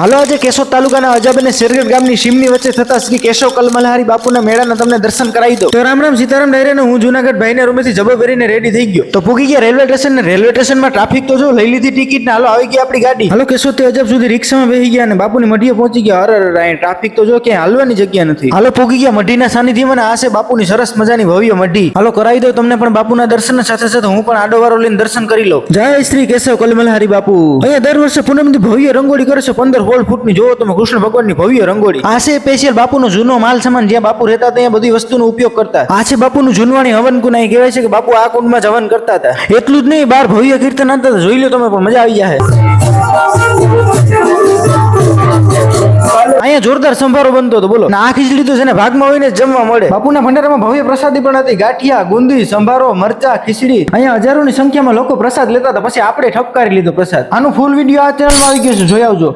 હાલો આજે કેશોદ તાલુકાના અજબ અને શેરગઢ ગામની સીમની વચ્ચે થતા શ્રી કેશવ કલમલહારી બાપુના મેળાના તમને દર્શન કરાવી દો તો રામ રામ સીતારામ ડાયરે હું જુનાગઢ ભાઈને રૂમેથી જબો ભરીને રેડી થઈ ગયો. તો પૂગી ગયા રેલવે સ્ટેશન ને રેલવે સ્ટેશનમાં ટ્રાફિક તો જો લઈ લીધી ટિકિટ ને હાલો આવી ગઈ આપણી ગાડી. હાલો કેશોદથી અજબ સુધી રિક્ષામાં બેસી ગયા અને બાપુની મઢીએ પહોંચી ગયા. અરે અહીં ટ્રાફિક તો જો ક્યાંય હાલવાની જગ્યા નથી. હાલો પૂગી ગયા મઢીના સાનિધ્યમાં આ છે બાપુની સરસ મજાની ભવ્ય મઢી. હાલો કરાવી દો તમને પણ બાપુના દર્શન સાથે સાથે હું પણ આડો વારો લઈને દર્શન કરી લઉં. જય શ્રી કેશવ કલમલહારી બાપુ. અહીંયા દર વર્ષે પૂનમથી ભવ્ય રંગોળી કરે છે પંદર સોળ ફૂટની જોવો તમે કૃષ્ણ ભગવાનની ભવ્ય રંગોળી. આ છે સ્પેશિયલ બાપુનો જૂનો માલ સામાન જ્યાં બાપુ રહેતા ત્યાં બધી વસ્તુનો ઉપયોગ કરતા. આ છે બાપુનું જૂનવાણી હવન કુંડ અહીં કહેવાય છે કે બાપુ આ કુંડમાં જ હવન કરતા હતા. એટલું જ નહીં બાર ભવ્ય કીર્તન હતા. હતા. જોઈ લો તમે પણ મજા આવી જાય અહીંયા જોરદાર સંભારો બનતો હતો બોલો. આ ખીચડી તો છે ને ભાગમાં હોય ને જમવા મળે. બાપુના ભંડારામાં ભવ્ય પ્રસાદી પણ હતી. ગાંઠિયા ગુંદી સંભારો મરચા ખીચડી. અહીંયા હજારોની સંખ્યામાં લોકો પ્રસાદ લેતા હતા. પછી આપણે ઠપકારી લીધો પ્રસાદ. આનું ફૂલ વીડિયો આ ચેનલમાં આવી ગયો છે. જોઈ આવજો.